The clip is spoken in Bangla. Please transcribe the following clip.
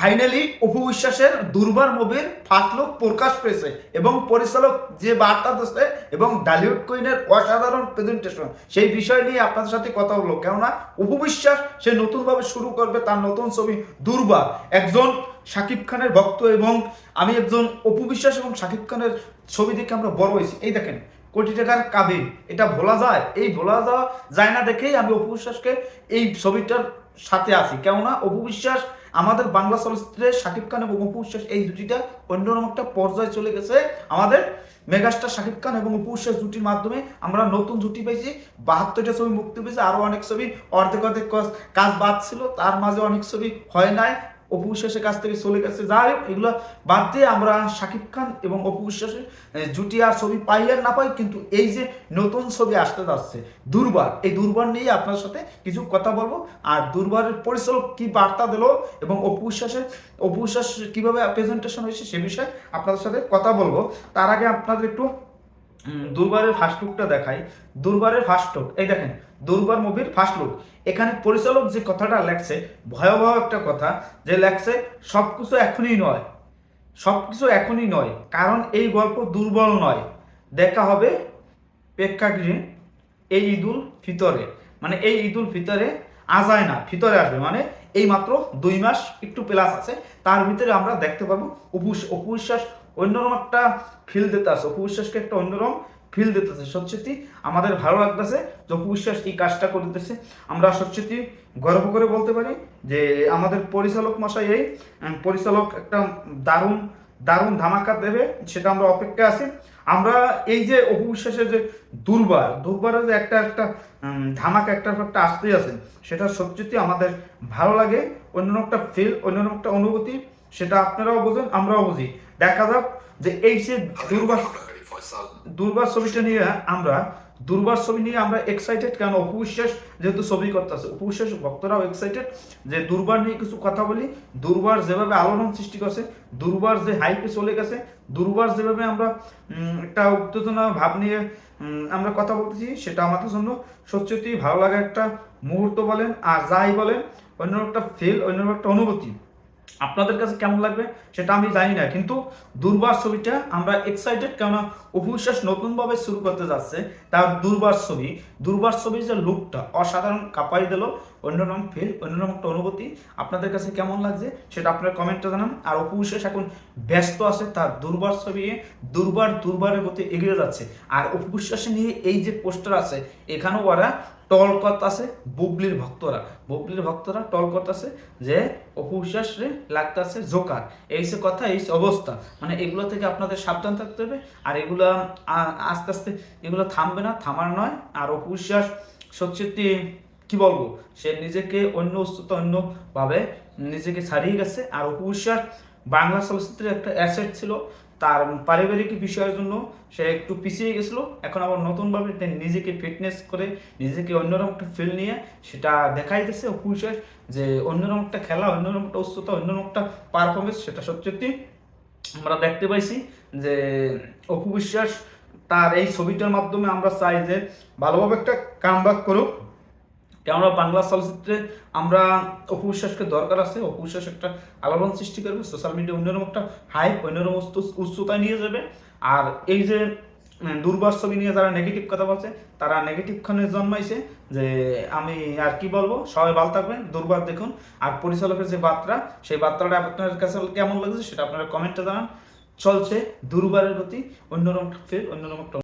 ফাইনালি অপু বিশ্বাসের দুর্বার মুভির ফার্স্ট লুক প্রকাশ পেয়েছে এবং পরিচালক যে বার্তা দিচ্ছে এবং ডালিউড কুইনের অসাধারণ প্রেজেন্টেশন সেই বিষয় নিয়ে আপনাদের সাথে কথা বলব। কেননা অপু বিশ্বাস সে নতুনভাবে শুরু করবে তার নতুন ছবি দুর্বার একজন শাকিব খানের ভক্ত এবং আমি একজন অপু বিশ্বাস এবং শাকিব খানের ছবি দেখে আমরা বড় হয়েছি। এই দেখেন, কোটি টাকার কাবিন। এটা ভোলা যায়? এই ভোলা যাওয়া যায় না দেখেই আমি অপু বিশ্বাসকে এই ছবিটার সাথে আছি। কেননা অপু বিশ্বাস আমাদের বাংলা চলচ্চিত্রে শাকিব খান এবং অপু বিশ্বাস এই দুটিটা অন্যরকম একটা পর্যায়ে চলে গেছে। আমাদের মেগাস্টার শাকিব খান এবং অপু বিশ্বাস জুটির মাধ্যমে আমরা নতুন জুটি পেয়েছি। বাহাত্তরটা ছবি মুক্তি পেয়েছে, আরও অনেক ছবি, অর্ধেক অর্ধেক কাজ বাদ ছিল, তার মাঝে অনেক ছবি হয় নাই। অপু বিশ্বাসের কাছ থেকে চলে গেছে যাই হোক, এগুলো বাদ দিয়ে আমরা শাকিব খান এবং অপু বিশ্বাসের জুটি আর ছবি পাই আর না পাই, কিন্তু এই যে নতুন ছবি আসতে যাচ্ছে, দুর্বার, এই দুর্বার নিয়ে আপনার সাথে কিছু কথা বলব। আর দুর্বারের পরিচালক কি বার্তা দিল এবং অপু বিশ্বাসের, অপু বিশ্বাস কীভাবে প্রেজেন্টেশন হয়েছে সে বিষয়ে আপনাদের সাথে কথা বলব। তার আগে আপনাদের একটু দুর্বারের ফার্স্ট লুকটা দেখাই। দুর্বারের ফার্স্ট লুক এই দেখেন, দুর্বার মুভির ফার্স্ট লুক এখানে পরিচালক যে কথাটা লেখছে, ভয়াবহ একটা কথা, যে লেখছে সব কিছু এখনই নয়। সব কিছু এখনই নয়, কারণ এই গল্প দুর্বল নয়। দেখা হবে প্রেক্ষাগৃহে, এই ঈদুল ফিতরে। মানে এই ঈদুল ফিতরে আজায় না, ফিতরে আসবে। মানে এই মাত্র দুই মাস একটু প্লাস আছে। তার ভিতরে আমরা দেখতে পাবো অপু অপুশ্বাস অন্যরকম একটা ফিল দিতে আছে অপুশ্বাসকে একটা অন্যরকম ফিল দিতেছে সত্যি আমাদের ভালো লাগতেছে যে অপুশ্বাস এই কাজটা করতেছে। আমরা সত্যি গর্ব করে বলতে পারি যে আমাদের পরিচালক মশাই এই পরিচালক একটা দারুণ দারুণ ধামাকা দেবে, সেটা আমরা অপেক্ষা আছি। আমরা এই যে অপু বিশ্বাসের যে দুর্বার, দুর্বারের যে একটা একটা ধামাকা একটা একটা আসতেই আছে, সেটা সত্যি আমাদের ভালো লাগে। অন্যান্য একটা ফিল অন্যান্য একটা অনুভূতি, সেটা আপনারাও বোঝেন, আমরাও বুঝি। দেখা যাক যে এই যে দুর্বার দুর্বার ছবিটা নিয়ে আমরা, দুর্বার ছবি নিয়ে আমরা এক্সাইটেড কেন? অপবিশ্বাস যেহেতু ছবি করতেছে। অপু বিশ্বাস ভক্তরাও এক্সাইটেড যে দুর্বার নিয়ে কিছু কথা বলি। দুর্বার যেভাবে আলোড়ন সৃষ্টি করছে, দুর্বার যে হাইপে চলে গেছে, দুর্বার যেভাবে আমরা একটা উত্তেজনা ভাব নিয়ে আমরা কথা বলতেছি, সেটা আমাদের জন্য সত্যি ভালো লাগা একটা মুহূর্ত বলেন, আর যাই বলেন অন্য একটা ফিল অন্য একটা অনুভূতি। আপনাদের কাছে কেমন লাগবে সেটা আমি জানি না, কিন্তু দুর্বার ছবিটা আমরা এক্সাইটেড কেননা অভিশ্বাস নতুনভাবে শুরু করতে যাচ্ছে, তার দুর্বার ছবি। দুর্বার ছবির যে লুকটা অসাধারণ কাঁপাই দিল। অন্যরকম ফিল অন্যরকম একটা অনুভূতি। আপনাদের কাছে কেমন লাগছে সেটা আপনারা কমেন্টে জানান। আর অপুবিশ্বাস এখন ব্যস্ত আছে, তার দুর্বার ছবি দুর্বার দুর্বারের গতি এগিয়ে যাচ্ছে। আর অপুবিশ্বাস নিয়ে এই যে পোস্টার আছে, এখানেও ওরা টল করতেছে বুবলির ভক্তরা। বুবলির ভক্তরা টল করতেছে যে অপু বিশ্বাস রে লাগতেছে জোকার। এই সে কথা, এই অবস্থা মানে এগুলো থেকে আপনাদের সাবধান থাকতে হবে। আর এগুলো আস্তে আস্তে, এগুলো থামবে না, থামার নয়। আর অপু বিশ্বাস সত্যি কি বলব? সে নিজেকে অন্য উচ্চতা, অন্যভাবে নিজেকে ছাড়িয়ে গেছে। আর অপু বিশ্বাস বাংলা চলচ্চিত্রের একটা অ্যাসেট ছিল। তার পারিবারিক বিষয়ের জন্য সে একটু পিছিয়ে গেছিল। এখন আবার নতুনভাবে নিজেকে ফিটনেস করে, নিজেকে অন্যরকম একটা ফিল নিয়ে সেটা দেখাইতেছে অপু বিশ্বাস যে অন্যরকম একটা খেলা, অন্যরকম একটা উচ্চতা, অন্যরকম একটা পারফরমেন্স সেটা সত্যি আমরা দেখতে পাইছি যে অপু বিশ্বাস তার এই ছবিটার মাধ্যমে আমরা চাই যে ভালোভাবে একটা কামব্যাক করুক। কেননা বাংলা চলচ্চিত্রে আমরা অপু বিশ্বাসকে দরকার আছে অপু বিশ্বাস একটা আলোড়ন সৃষ্টি করবে সোশ্যাল মিডিয়া অন্যরকম একটা হাইপ অন্যরকম উচ্চ- উচ্চতায় নিয়ে যাবে। আর এই যে উম, দুর্বার ছবি নিয়ে যারা নেগেটিভ কথা বলছে তারা নেগেটিভ খানে জন্মাইছে যে আমি আর কি বলব? সবাই ভালো থাকবেন দুর্বার দেখুন। আর পরিচালকের যে বার্তা সেই বার্তাটা আপনার কাছে কেমন লাগছে সেটা আপনারা কমেন্টে জানান। চলছে দুর্বারের প্রতি অন্যরকম ফের অন্যরকম